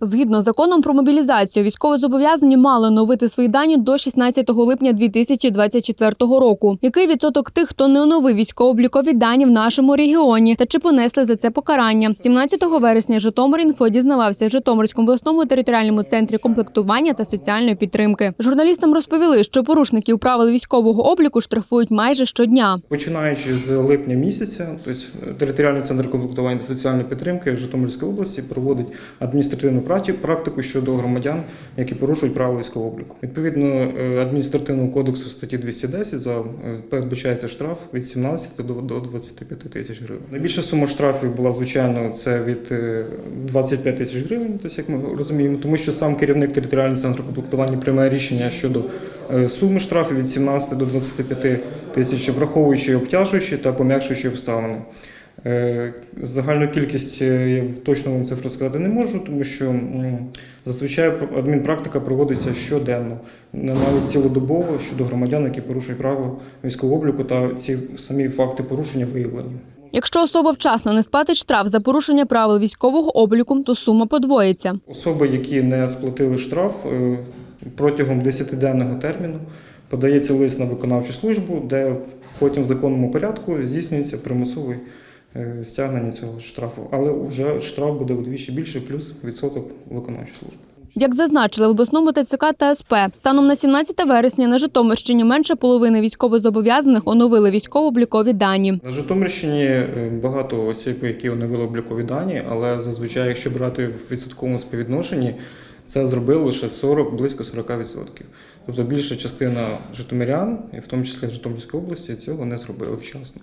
Згідно з законом про мобілізацію, військовозобов'язані мали оновити свої дані до 16 липня 2024 року. Який відсоток тих, хто не оновив військово-облікові дані в нашому регіоні, та чи понесли за це покарання? 17 вересня Житомир.Інфо дізнавався в Житомирському обласному територіальному центрі комплектування та соціальної підтримки. Журналістам розповіли, що порушників правил військового обліку штрафують майже щодня. Починаючи з липня місяця, тобто територіальний центр комплектування та соціальної підтримки в Житомирській області проводить адміністративну практику щодо громадян, які порушують правила військового обліку. Відповідно е, адміністративного кодексу статті 210 за е, передбачається штраф від 17 до до 25 тисяч гривень. Найбільша сума штрафів була звичайно це від е, 25 тисяч гривень, тобто, як ми розуміємо, тому що сам керівник територіального центру комплектування приймає рішення щодо е, суми штрафів від 17 до 25 тисяч, враховуючи обтяжуючі та пом'якшуючі обставини. Е, Загальну кількість е, я точно вам цифру сказати не можу, тому що зазвичай адмінпрактика проводиться щоденно, навіть цілодобово щодо громадян, які порушують правила військового обліку, та ці самі факти порушення виявлені. Якщо особа вчасно не сплатить штраф за порушення правил військового обліку, то сума подвоїться. Особи, які не сплатили штраф е, протягом 10-денного терміну, подається лист на виконавчу службу, де потім в законному порядку здійснюється примусове е, стягнення цього штрафу. Але вже штраф буде удвічі більше, плюс відсоток виконавчої служби. Як зазначили в обласному ТЦК та СП, станом на 17 вересня на Житомирщині менше половини військовозобов'язаних оновили військово-облікові дані. На Житомирщині е, багато осіб, які оновили облікові дані, але зазвичай, якщо брати в відсотковому співвідношенні, це зробили лише 40, близько 40%. Тобто більша частина житомирян, і в тому числі в Житомирській області, цього не зробили вчасно.